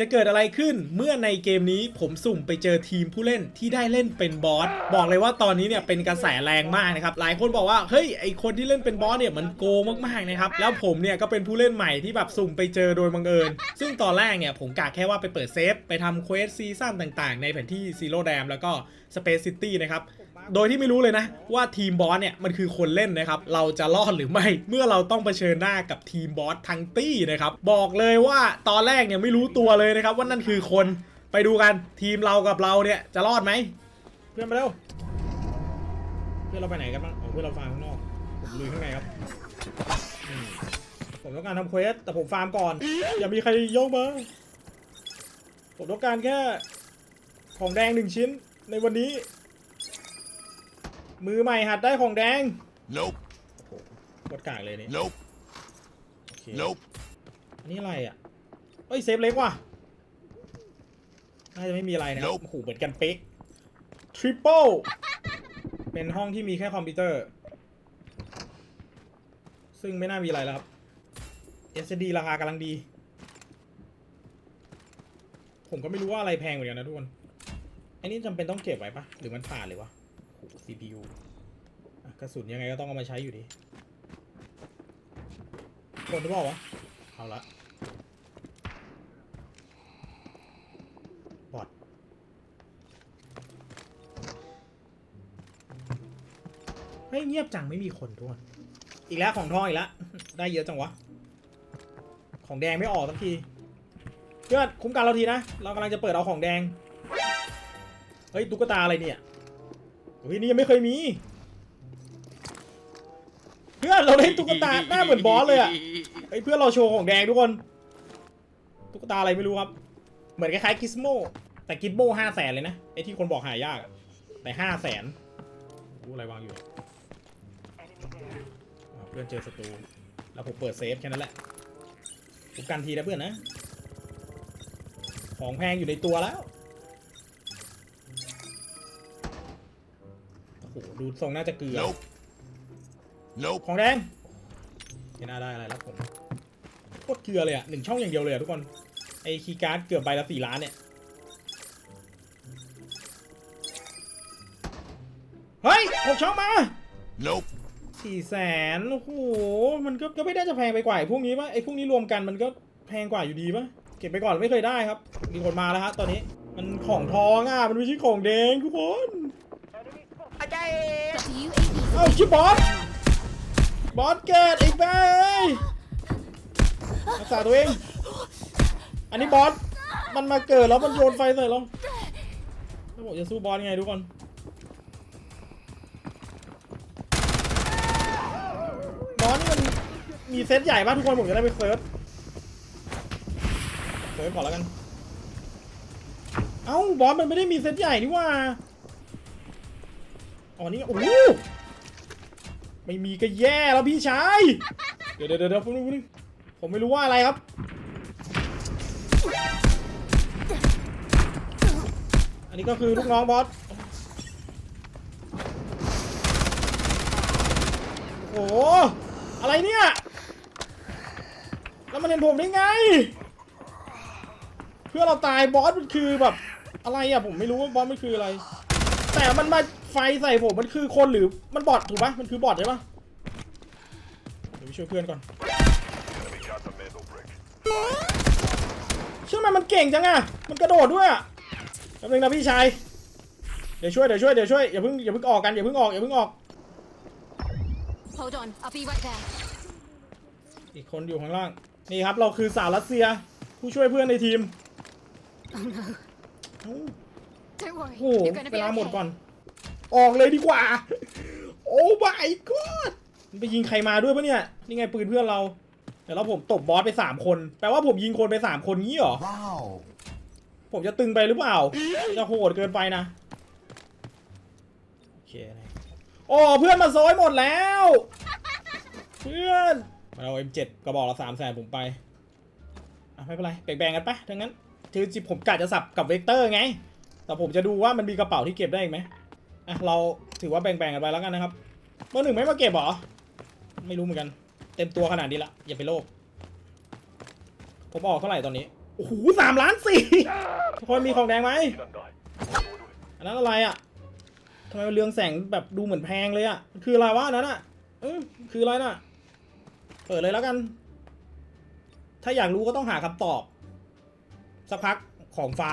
จะเกิดอะไรขึ้นเมื่อในเกมนี้ผมสุ่มไปเจอทีมผู้เล่นที่ได้เล่นเป็นบอสบอกเลยว่าตอนนี้เนี่ยเป็นกระแสแรงมากนะครับหลายคนบอกว่าเฮ้ยไอคนที่เล่นเป็นบอสเนี่ยมันโกงมากๆนะครับแล้วผมเนี่ยก็เป็นผู้เล่นใหม่ที่แบบสุ่มไปเจอโดยบังเอิญ ซึ่งตอนแรกเนี่ยผมกะแค่ว่าไปเปิดเซฟไปทำเควสซีซั่นต่างๆ ในแผนที่ซีโร่แดมแล้วก็ Space City นะครับ โดยที่ไม่รู้เลยนะ ว่าทีมบอสเนี่ยมันคือคนเล่นนะครับ เราจะรอดหรือไม่ เมื่อเราต้องเผชิญหน้ากับทีมบอสทั้งตี้นะครับ บอกเลยว่าตอนแรกเนี่ยไม่รู้ตัวเลยนะครับ ว่านั่นคือคนไปดูกันทีมเรากับเราเนี่ยจะรอดไหมเพื่อนมาเร็วเพื่อนเราไปไหนกันบ้างอ๋อเพื่อนเราฟาร์มข้างนอกผมลุยข้างในครับอืมผมต้องการทำเควสแต่ผมฟาร์มก่อน อย่ามีใครยกมาผมต้องการแค่ของแดงหนึ่งชิ้นในวันนี้ มือใหม่หัดได้ของแดง Nope. กดกากเลยนี่ Nope. โอเค Nope. อันนี้อะไรอะเอ้ยเซฟเล็กว่ะ น่าจะไม่มีอะไรนะครับ Nope โอ้โหเหมือนกันเป๊กทริปเปิลเป็นห้องที่มีแค่คอมพิวเตอร์ ซึ่งไม่น่ามีอะไรแล้วครับ SSD ราคากำลังดี ผมก็ไม่รู้ว่าอะไรแพงเหมือนกันนะทุกคน อันนี้จำเป็นต้องเก็บไว้ปะหรือมันผ่านเลยวะโอ้โห CPU อะกระสุนยังไงก็ต้องเอามาใช้อยู่ดีคนหรือเปล่าวะ เอาละบอดเฮ้ยเงียบจังไม่มีคนทุกคนอีกแล้วของทองอีกแล้วได้เยอะจังวะ ของแดงไม่ออกสักทีเพื่อนคุ้มกันเราทีนะ เรากำลังจะเปิดเอาของแดง เฮ้ยตุ๊กตาอะไรเนี่ย เฮ้ยนี่ยังไม่เคยมี เพื่อนเราได้ตุ๊กตาหน้าเหมือนบอสเลยอะเฮ้ยเพื่อนเราโชว์ของแดงทุกคน ตุ๊กตาอะไรไม่รู้ครับ เหมือนคล้ายๆกิสโมแต่กิสโมห้าแสนเลยนะไอที่คนบอกหายากอะแต่ห้าแสนรู้อะไรวางอยู่อ่าเพื่อนเจอศัตรูแล้วผมเปิดเซฟแค่นั้นแหละผมกันทีนะเพื่อนนะ ของแพงอยู่ในตัวแล้ว หดูทรงน่าจะเกลือ Nope. Nope. ของแดงไม่น่าได้อะไรแล้วผมโคตรเกลือเลยอะหนึ่งช่องอย่างเดียวเลยอะทุกคน ไอคีย์การ์ดเกือบใบละสี่ล้านเนี่ย เฮ้ยหกช่องมา Nope. สี่แสนโอ้โห มันก็ก็ไม่ได้จะแพงไปกว่าไอ้พวกนี้ปะไอ้พวกนี้รวมกันมันก็แพงกว่าอยู่ดีปะเก็บไปก่อนไม่เคยได้ครับ มีคนมาแล้วฮะตอนนี้ มันของทองอะ มันไม่ใช่ของแดงทุกคน เอ้าชิบบอสบอสเกิดอีกไปรักษาตัวเอง อันนี้บอสมันมาเกิดแล้วมันโยนไฟใส่เราแล้วผมจะสู้บอสยังไงทุกคนบอสนี่มันมีเซตใหญ่ป่ะทุกคนผมจะได้ไปเซิร์ชเซิร์ชก่อนแล้วกัน เอ้าบอสมันไม่ได้มีเซตใหญ่นี่ว่า อ๋อนี่โอ้โหไม่มีก็แย่แล้วพี่ชาย เดี๋ยวเดี๋ยวเดี๋ยวผมผมไม่รู้ว่าอะไรครับ อันนี้ก็คือลูกน้องบอส โอ้โห อะไรเนี่ย แล้วมันเห็นผมได้ไง เพื่อเราตายบอสมันคือแบบอะไรอะผมไม่รู้ว่าบอสมันคืออะไร แต่มันมา ฟใส่ผมมันคือคนหรือมันบอทถูกปะมันคือบอทใช่ปะเดี๋ยวไปช่วยเพื่อนก่อนเชื่อไหมมันเก่งจังอะมันกระโดดด้วยอะแป๊บนึงนะพี่ชายเดี๋ยวช่วยเดี๋ยวช่วยเดี๋ยวช่วยอย่าเพิ่งอย่าเพิ่งออกกันอย่าเพิ่งออกอย่าเพิ่งออก Hold on, I'll be right there. อีกคนอยู่ข้างล่างนี่ครับเราคือสาวรัสเซียผู้ช่วยเพื่อนในทีม Oh no. เอ้า Don't worry, โอ้โห you're gonna เว be ลาหมด okay. ก่อน ออกเลยดีกว่า โอ้ my god มันไปยิงใครมาด้วยปะเนี่ย นี่ไงปืนเพื่อนเรา แต่แล้วผมตบบอสไปสามคน แปลว่าผมยิงคนไปสามคนงี้เหรอ Wow. ผมจะตึงไปหรือเปล่า จะโหดเกินไปนะ โอเคนะโอ้เพื่อนมาโซยหมดแล้ว เพื่อนมาเอา M7 กระบอกละสามแสนผมไปอะไม่เป็นไรแบ่งๆกันปะทั้งนั้น คือจิผมกะจะสับกับเวกเตอร์ไง แต่ผมจะดูว่ามันมีกระเป๋าที่เก็บได้อีกไหม อะเราถือว่าแบ่งๆกันไปแล้วกันนะครับเบอร์หนึ่งไม่มาเก็บหรอ ไม่รู้เหมือนกัน เต็มตัวขนาดนี้ละอย่าไปโลภผมออกเท่าไหร่ตอนนี้ โอ้โหสามล้านสี่ทุกคนมีของแดงไหมอันนั้นอะไรอะทำไมเรืองแสงแบบดูเหมือนแพงเลยอะ คืออะไรวะนนั้นอะเออคืออะไรน่ะ เปิดเลยแล้วกัน ถ้าอยากรู้ก็ต้องหาคำตอบ สักพักของฟ้า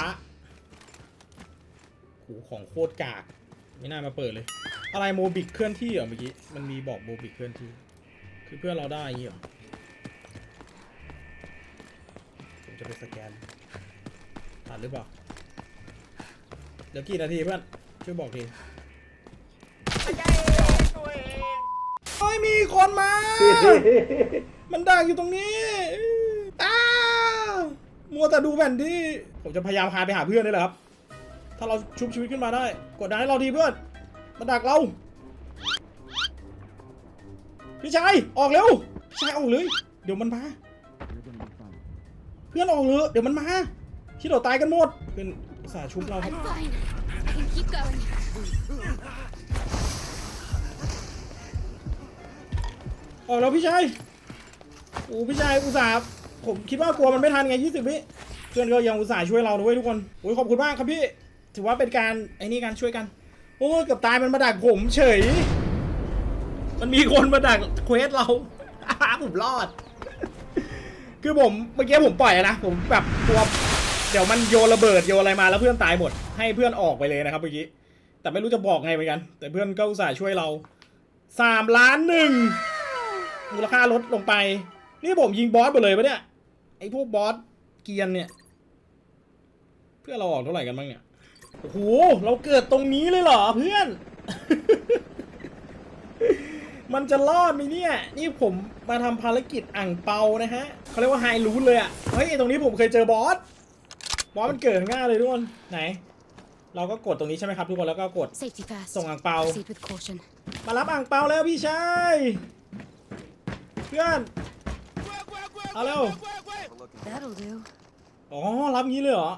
โหของโคตรกาก ไม่น่ามาเปิดเลย อะไรโมบิกเคลื่อนที่เหรอเมื่อกี้ มันมีบอกโมบิกเคลื่อนที่ คือเพื่อนเราได้อย่างงี้เหรอผมจะไปสแกนทันหรือเปล่า เดี๋ยวกี่นาทีเพื่อน ช่วยบอกทีเฮ้ยมีคนมา มันดักอยู่ตรงนี้อ้าวมัวแต่ดูแผนที่ ผมจะพยายามพาไปหาเพื่อนนี่แหละครับ ถ้าเราชุบชีวิตขึ้นมาได้ กดดันให้เราดีเพื่อนมันดักเรา พี่ชาย ออกเร็วพี่ชายออกเลย เดี๋ยวมันมา เพื่อนออกเลยเดี๋ยวมันมา ที่เราตายกันหมด เป็นอุตสาห์ชุบเราครับ I'm fine. I can keep going. ออกแล้วพี่ชายโอ้พี่ชายอุตส่าห์ผมคิดว่ากลัวมันไม่ทันไงยี่สิบวิเพื่อนก็ยังอุตส่าห์ช่วยเราด้วยทุกคนโอ้ยขอบคุณมากครับพี่ ถือว่าเป็นการไอ้นี่การช่วยกัน โอ้เกือบตายมันมาดักผมเฉย มันมีคนมาดักเควสเรา ผมรอด คือผมเมื่อกี้ผมปล่อยนะผมแบบกลัวเดี๋ยวมันโยนระเบิดโยนอะไรมาแล้วเพื่อนตายหมด ให้เพื่อนออกไปเลยนะครับเมื่อกี้แต่ไม่รู้จะบอกไงเหมือนกัน แต่เพื่อนก็อุตส่าห์ช่วยเราสามล้านหนึ่งมูลค่าลดลงไป นี่ผมยิงบอสไปเลยปะเนี่ยไอ้พวกบอสเกียนเนี่ย เพื่อเราออกเท่าไหร่กันบ้างเนี่ย โอ้โห เราเกิดตรงนี้เลยเหรอเพื่อน มันจะรอดไหมเนี่ย นี่ผมมาทำภารกิจอ่างเปานะฮะเขาเรียกว่าไฮรูทเลยอะเฮ้ยไอ้ตรงนี้ผมเคยเจอบอส บอสมันเกิดง่ายเลยทุกคน ไหน เราก็กดตรงนี้ใช่ไหมครับทุกคนแล้วก็กด Safety first. ส่งอ่างเปา Proceed with caution. มารับอ่างเปาแล้วพี่ชาย เพื่อนเอาเร็ว That'll do. อ๋อ รับงี้เลยเหรอ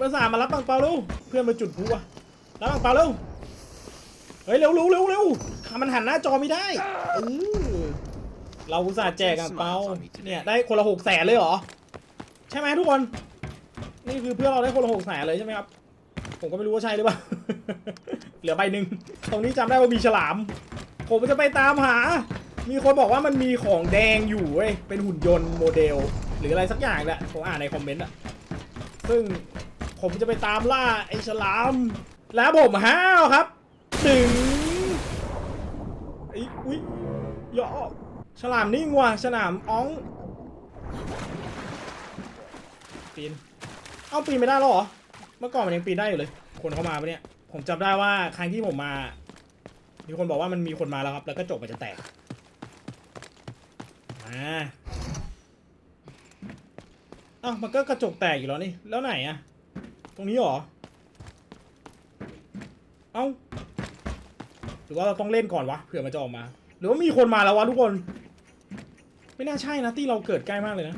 ภาษาห์มารับอ่างเปาเร็วเพื่อนมาจุดพลุอะรับอ่างเปาเร็วเฮ้ยเร็วเร็วเร็วเร็วมันหันหน้าจอไม่ได้เออเราอุตส่าห์แจกอ่างเปาเนี่ยได้คนละหกแสนเลยเหรอใช่ไหมทุกคนนี่คือเพื่อนเราได้คนละหกแสนเลยใช่ไหมครับผมก็ไม่รู้ว่าใช่หรือเปล่าเหลือใบหนึ่งตรงนี้จำได้ว่ามีฉลาม ผมจะไปตามหา มีคนบอกว่ามันมีของแดงอยู่เว้ยเป็นหุ่นยนต์โมเดล หรืออะไรสักอย่างแหละผมอ่านในคอมเมนต์อะซึ่ง ผมจะไปตามล่าไอ้ฉลาม แล้วผมห้าวครับถึงไอ้อุ้ยย่อฉลามนิ่งว่ะฉลามอ้องปีนเอ้าปีนไม่ได้แล้วหรอ เมื่อก่อนมันยังปีนได้อยู่เลย คนเข้ามาปะเนี่ย ผมจำได้ว่าครั้งที่ผมมา มีคนบอกว่ามันมีคนมาแล้วครับ แล้วก็จกมันจะแตกมาเอ้ามันก็กระจกแตกอยู่แล้วนี่ แล้วไหนอะ ตรงนี้เหรอ เอ้า หรือว่าเราต้องเล่นก่อนวะเผื่อมันจะออกมา หรือว่ามีคนมาแล้ววะทุกคน ไม่น่าใช่นะที่เราเกิดใกล้มากเลยนะ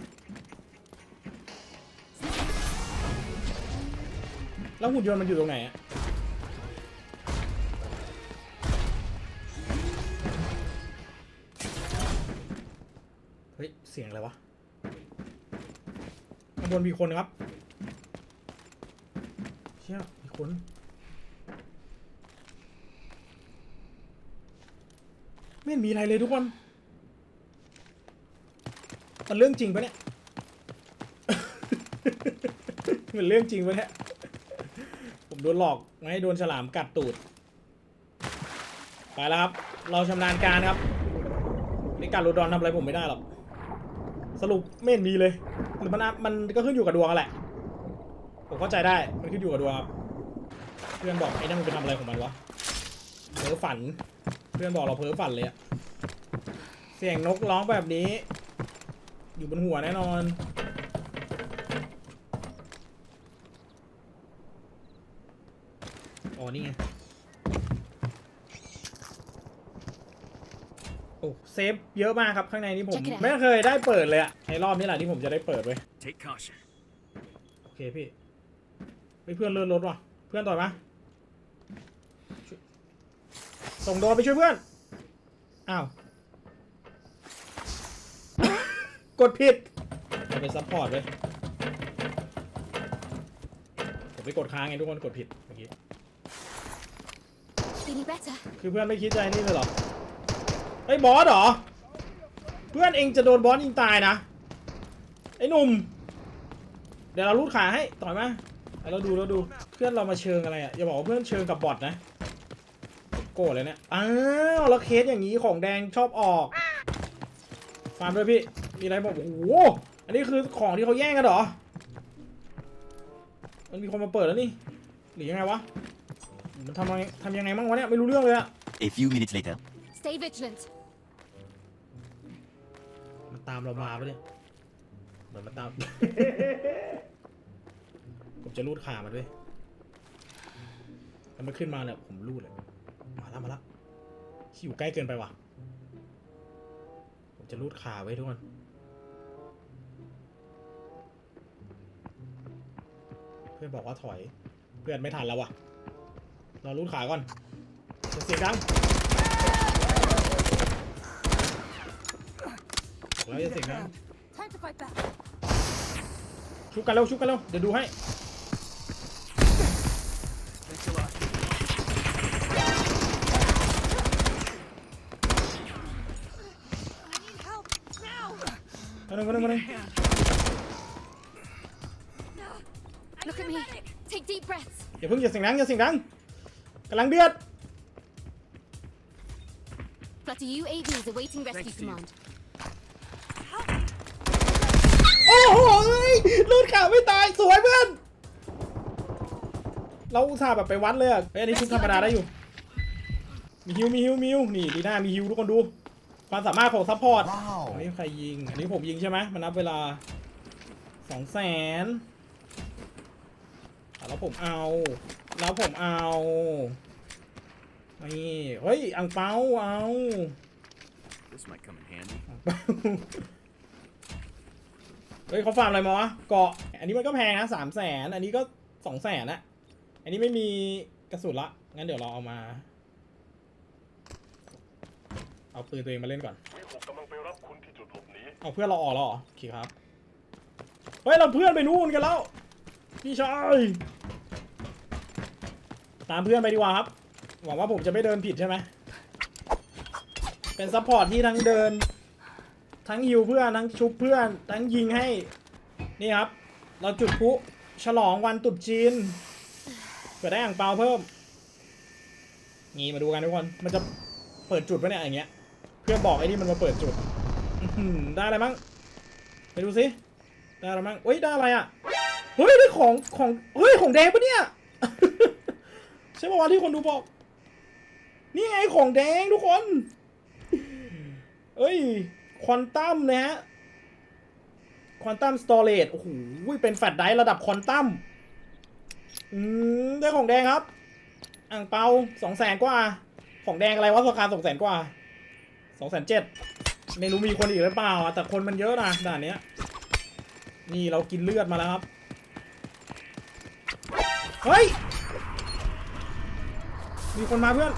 แล้วหุ่นยนต์มันอยู่ตรงไหนอะเฮ้ย เสียงอะไรวะข้างบนมีคนครับ ชี่ยมีคนไม่นมีอะไรเลยทุกคนมันเรื่องจริงปะเนี่ย มันเรื่องจริงปะเนี่ย ผมโดนหลอกไม่ให้โดนฉลามกัดตูด ไปแล้วครับ เราชำนาญการครับในการโรดอนทำอะไรผมไม่ได้หรอก สรุปไม่นมีเลย หรือมันมันก็ขึ้นอยู่กับดวงแหละ ผมเข้าใจได้ มันขึ้นอยู่กับดวงครับ เพื่อนบอกไอ้นั่นมันไปทำอะไรของมันวะเพ้อฝัน เพื่อนบอกเราเพ้อฝันเลยอะเสียงนกร้องแบบนี้ อยู่บนหัวแน่นอน อ๋อนี่ไง โอ้เซฟเยอะมากครับข้างในนี้ผม Check it out ไม่เคยได้เปิดเลยอะในรอบนี้แหละที่ผมจะได้เปิดเว้ย Take caution. โอเคพี่ เฮ้ยเพื่อนเลื่อนรถว่ะ เพื่อนต่อยมาช่วยส่งโดรนไปช่วยเพื่อน อ้าว กดผิดจะไปซัพพอร์ตเลยผมไปกดค้างไงทุกคนกดผิดเมื่อกี้ Feeling better. คือเพื่อนไม่คิดใจนี่เลยเหรอไอ้ยบอสเหรอ เพื่อนเองจะโดนบอสยิงตายนะ ไอ้หนุ่ม เดี๋ยวเราลูดขาให้ ต่อยมา เอาเราดูเราดูเพื่อนเรามาเชิงอะไรอะอย่าบอกว่าเพื่อนเชิงกับบอทนะโกรธเลยเนี่ยอ้าวแล้วเคสอย่างนี้ของแดงชอบออกฟาร์มด้วยพี่มีอะไรบอกโอ้โหอันนี้คือของที่เขาแย่งกันเหรอมันมีคนมาเปิดแล้วนี่หรือยังไงวะมันทำยังไงทำยังไงบ้างวะเนี่ยไม่รู้เรื่องเลยอะ A few minutes later. Stay vigilant. มันตามเรามาปะเนี่ยเหมือนมันตาม ผมจะรูดขามันด้วยแล้วมันขึ้นมาเนี่ยผมรูดเลย มาแล้วมาแล้วที่อยู่ใกล้เกินไปว่ะ ผมจะรูดขาไว้ทุกคนเพื่อนบอกว่าถอย เพื่อนไม่ทันแล้วว่ะเรารูดขาก่อนจะเสียงดังบอกแล้วจะเสียงดัง Time to fight back. ชุบกันเร็วชุบกันเร็วเดี๋ยวดูให้ มาหนึ่งมาหนึ่งมาหนึ่ง Look at me. Take deep breaths. อย่าเพิ่งอย่าเสียงดังอย่าเสียงดังกำลังเดือด Flutter UAVs awaiting rescue command. โอ้โหเอ้ยลูดขาไม่ตายสวยเพื่อน เราอุตส่าห์แบบไปวัดเลยอะเฮ้ยอันนี้ชุดธรรมดาได้อยู่ มีฮิวมีฮิวมีฮิวนี่ดีหน้ามีฮิวทุกคนดู ความสามารถของซัพพอร์ต Wow. อันนี้ใครยิง อันนี้ผมยิงใช่ไหมมันนับเวลาสองแสนแล้วผมเอา แล้วผมเอานี่เฮ้ยอังเปาเอา This might come in handy. เฮ้ยเขาฟาร์มอะไรมาวะเกาะอันนี้มันก็แพงนะสามแสนอันนี้ก็สองแสนนะอันนี้ไม่มีกระสุนละงั้นเดี๋ยวเราเอามา เอาปืนตัวเองมาเล่นก่อนมีหกกำลังไปรับคุณที่จุดหลบหนีเอาเพื่อนเราออกแล้วเหรอโอเคครับเฮ้ยเราเพื่อนไปนู่นกันแล้วพี่ชายตามเพื่อนไปดีกว่าครับ หวังว่าผมจะไม่เดินผิดใช่ไหมเป็นซัพพอร์ตที่ทั้งเดิน ทั้งฮิวเพื่อนทั้งชุบเพื่อน ทั้งยิงให้ นี่ครับ เราจุดพลุฉลองวันตรุษจีนเพื่อได้อ่างเปาเพิ่ม นี่มาดูกันทุกคน มันจะเปิดจุดปะเนี่ยอย่างเงี้ยเพื่อบอกไอ้นี่มันมาเปิดจุดได้อะไรมั้งไปดูสิได้อะไรมั้งเฮ้ยได้อะไรอะเฮ้ยได้ของของเฮ้ยของแดงปะเนี่ยใช่ป่าวที่คนดูบอก นี่ไงของแดงทุกคนเอ้ยควอนตัมนะฮะควอนตัมสตอเรจโอ้โหเป็นแฟลชไดร์ระดับควอนตัมอืมได้ของแดงครับ อ่างเปาสองแสนกว่า ของแดงอะไรวะราคาสองแสนกว่า สองแสนเจ็ดไม่รู้มีคนอีกหรือเปล่าอะแต่คนมันเยอะนะด่านเนี้ย นี่เรากินเลือดมาแล้วครับ เฮ้ย มีคนมาเพื่อน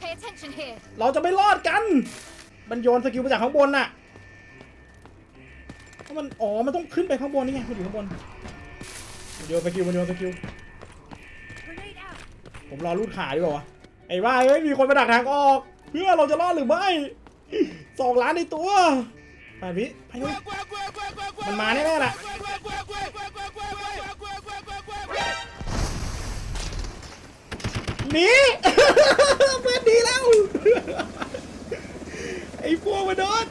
Pay attention here. เราจะไม่รอดกัน มันโยนสกิลมาจากข้างบนน่ะเพราะมัน อ๋อ มันต้องขึ้นไปข้างบนนี่ไง มันอยู่ข้างบนมันโยนสกิลมันโยนสกิล Grenade out. ผมรอรูดขาดีกว่าวะ ไอ้บ้าเอ้ยมีคนมาดักทางออก เพื่อเราจะรอดหรือไม่สองล้านในตัวไปพี่ไปเลยมันมาแน่ๆแหละหนีเพื่อนดีแล้ว ไอ้พวกมันโดน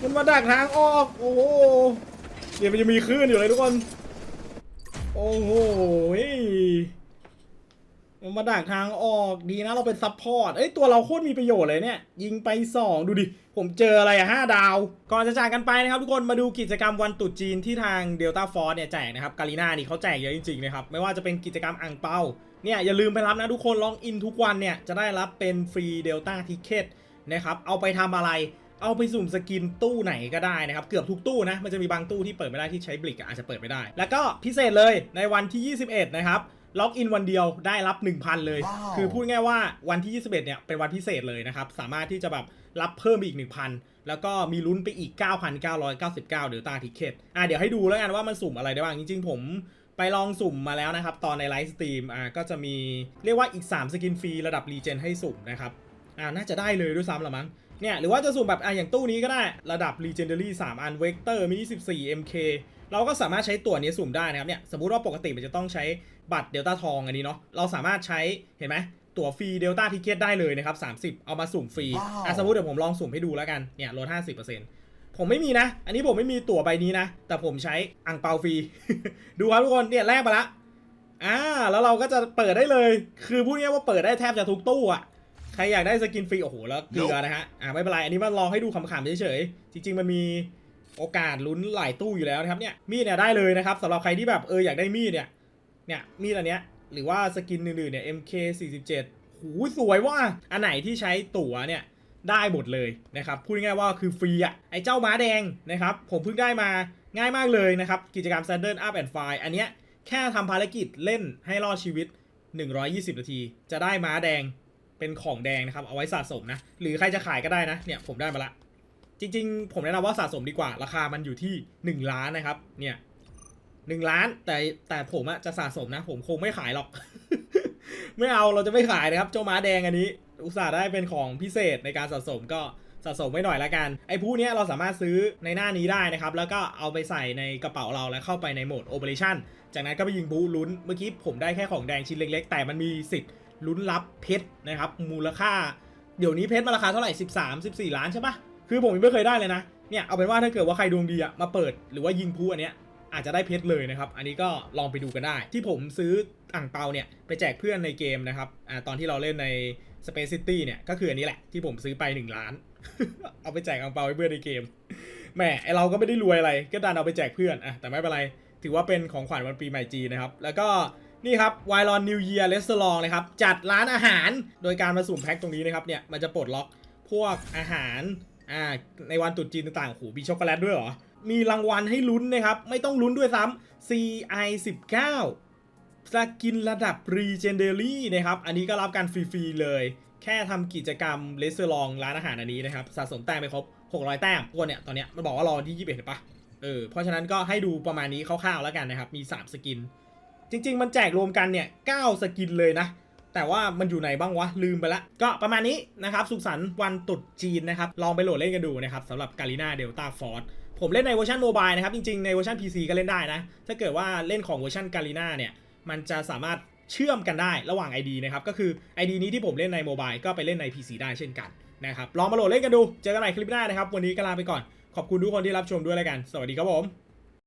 มันมาดักทางออก โอ้โหเดี๋ยวมันจะมีคลื่นอยู่เลยทุกคน โอ้โห มันมาดักทางออกดีนะเราเป็นซับพอร์ต เอ้ยตัวเราโคตรมีประโยชน์เลยเนี่ย ยิงไป 2 ดูดิ ผมเจออะไรอะห้าดาว ก่อนจะจากกันไปนะครับทุกคนมาดูกิจกรรมวันตรุษจีนที่ทาง Delta Force เนี่ยแจกนะครับกาลิน่านี่เขาแจกเยอะจริงๆนะครับ ไม่ว่าจะเป็นกิจกรรมอ่างเปาเนี่ยอย่าลืมไปรับนะทุกคนล็อกอินทุกวันเนี่ยจะได้รับเป็นฟรีเดลต้าทิเก็ตนะครับเอาไปทำอะไรเอาไปสุ่มสกินตู้ไหนก็ได้นะครับ เกือบทุกตู้นะ มันจะมีบางตู้ที่เปิดไม่ได้ที่ใช้บลิกอาจจะเปิดไม่ได้ แล้วก็พิเศษเลยในวันที่ 21 นะครับ ล็อกอินวันเดียวได้รับ 1,000 เลยว้าวคือพูดง่ายว่าวันที่ 21 เนี่ยเป็นวันพิเศษเลยนะครับ สามารถที่จะแบบรับเพิ่มอีก 1,000 แล้วก็มีลุ้นไปอีก 9,999เดลต้าทิเก็ตอะเดี๋ยวให้ดูแล้วกันว่ามันสุ่มอะไรได้บ้าง จริง ๆ ผมไปลองสุ่มมาแล้วนะครับ ตอนในไลฟ์สตรีมอะก็จะมีเรียกว่าอีก 3 สกินฟรีระดับรีเจนให้สุ่มนะครับอะน่าจะได้เลยด้วยซ้ำละมั้งเนี่ยหรือว่าจะสุ่มแบบอะอย่างตู้นี้ก็ได้ระดับ Legendary 3 อัน Vector Mini 14 MK เราก็สามารถใช้ตั๋วนี้สุ่มได้นะครับเนี่ยสมมุติว่าปกติมันจะต้องใช้บัตรเดลต้าทองอันนี้เนาะเราสามารถใช้เห็นไหมตั๋วฟรีเดลต้าทิเก็ตได้เลยนะครับ 30 เอามาสุ่มฟรีว้าวอะสมมติเดี๋ยวผมลองสุ่มให้ดูแล้วกันเนี่ยลด50%ผมไม่มีนะ อันนี้ผมไม่มีตั๋วใบนี้นะ แต่ผมใช้อังเปาฟรี ดูครับทุกคนเนี่ยแลกมาละอ่าแล้วเราก็จะเปิดได้เลย คือพูดง่ายๆว่าเปิดได้แทบจะทุกตู้อะใครอยากได้สกินฟรีโอ้โหแล้วเกลือนะฮะอ่าไม่เป็นไรอันนี้มาลองให้ดูขำๆเฉยๆจริง ๆ มันมี โอกาสลุ้นหลายตู้อยู่แล้วนะครับเนี่ยมีดเนี่ยได้เลยนะครับสำหรับใครที่แบบเอออยากได้มีดเนี่ยเนี่ยมีดอันเนี้ยหรือว่าสกินอื่นๆเนี่ย MK 47หูสวยว่าอันไหนที่ใช้ตั๋วเนี่ยได้หมดเลยนะครับพูดง่ายว่าคือฟรีอะไอเจ้าม้าแดงนะครับผมเพิ่งได้มาง่ายมากเลยนะครับกิจกรรม Standard Up and File อันเนี้ยแค่ทำภารกิจเล่นให้รอดชีวิต 120 นาที จะได้ม้าแดงเป็นของแดงนะครับเอาไว้สะสมนะหรือใครจะขายก็ได้นะเนี่ยผมได้มาละ จริง ๆ ผมแนะนำว่าสะสมดีกว่า ราคามันอยู่ที่ 1 ล้านนะครับ เนี่ยหนึ่งล้านแต่แต่ผมอะจะสะสมนะ ผมคงไม่ขายหรอก ไม่เอาเราจะไม่ขายนะครับ เจ้าม้าแดงอันนี้ อุตส่าห์ได้เป็นของพิเศษในการสะสมก็สะสมไว้หน่อยละกัน ไอ้ผู้นี้เราสามารถซื้อในหน้านี้ได้นะครับ แล้วก็เอาไปใส่ในกระเป๋าเราแล้วเข้าไปในโหมด Operation จากนั้นก็ไปยิงบูลุ้น เมื่อกี้ผมได้แค่ของแดงชิ้นเล็ก ๆ แต่มันมีสิทธิ์ลุ้นรับเพชรนะครับมูลค่า เดี๋ยวนี้เพชรมันราคาเท่าไหร่ 13 14 ล้านใช่ปะ คือผมยังไม่เคยได้เลยนะ เนี่ยเอาเป็นว่าถ้าเกิดว่าใครดวงดีอะมาเปิดหรือว่ายิงพูอันเนี้ยอาจจะได้เพชรเลยนะครับ อันนี้ก็ลองไปดูกันได้ ที่ผมซื้ออ่างเปาเนี่ยไปแจกเพื่อนในเกมนะครับ อ่าตอนที่เราเล่นใน Space City เนี่ยก็คืออันนี้แหละที่ผมซื้อไป 1 ล้าน เอาไปแจกอ่างเปาให้เพื่อนในเกม แหมไอเราก็ไม่ได้รวยอะไร ก็ดันเอาไปแจกเพื่อนอะแต่ไม่เป็นไร ถือว่าเป็นของขวัญวันปีใหม่จีนะครับ แล้วก็นี่ครับ w i l o n New Year Restaurant นะครับจัดร้านอาหาร โดยการมาสุ่มแพ็คตรงนี้นะครับเนี่ยมันจะปลดล็อกพวกอาหาร อ่าในวันตรุษจีนต่างๆโหมีช็อกโกแลตด้วยเหรอ มีรางวัลให้ลุ้นนะครับ ไม่ต้องลุ้นด้วยซ้ำ CI 19สกินระดับ Legendary นะครับ อันนี้ก็รับการฟรีๆเลย แค่ทำกิจกรรมเลสเซอร์ลองร้านอาหารอันนี้นะครับ สะสมแต้มไปครบ 600 แต้มตัวเนี่ย ตอนเนี้ยมันบอกว่ารอที่ 21เห็นปะเออ เพราะฉะนั้นก็ให้ดูประมาณนี้คร่าวๆแล้วกันนะครับ มี 3 สกิน จริง ๆ มันแจกรวมกันเนี่ย 9 สกินเลยนะ แต่ว่ามันอยู่ไหนบ้างวะ ลืมไปละ ก็ประมาณนี้นะครับ สุขสันต์วันตรุษจีนนะครับ ลองไปโหลดเล่นกันดูนะครับสำหรับกาลิน่าเดลต้าฟอร์ดผมเล่นในเวอร์ชันโมบายนะครับ จริงๆ ในเวอร์ชัน PC ก็เล่นได้นะ ถ้าเกิดว่าเล่นของเวอร์ชันกาลิน่าเนี่ย มันจะสามารถเชื่อมกันได้ระหว่าง ID นะครับ ก็คือ ID นี้ที่ผมเล่นในโมบายก็ไปเล่นใน PC ได้เช่นกันนะครับ ลองมาโหลดเล่นกันดู เจอกันใหม่คลิปหน้านะครับ วันนี้ก็ลาไปก่อน ขอบคุณทุกคนที่รับชมด้วยแล้วกัน สวัสดีครับผม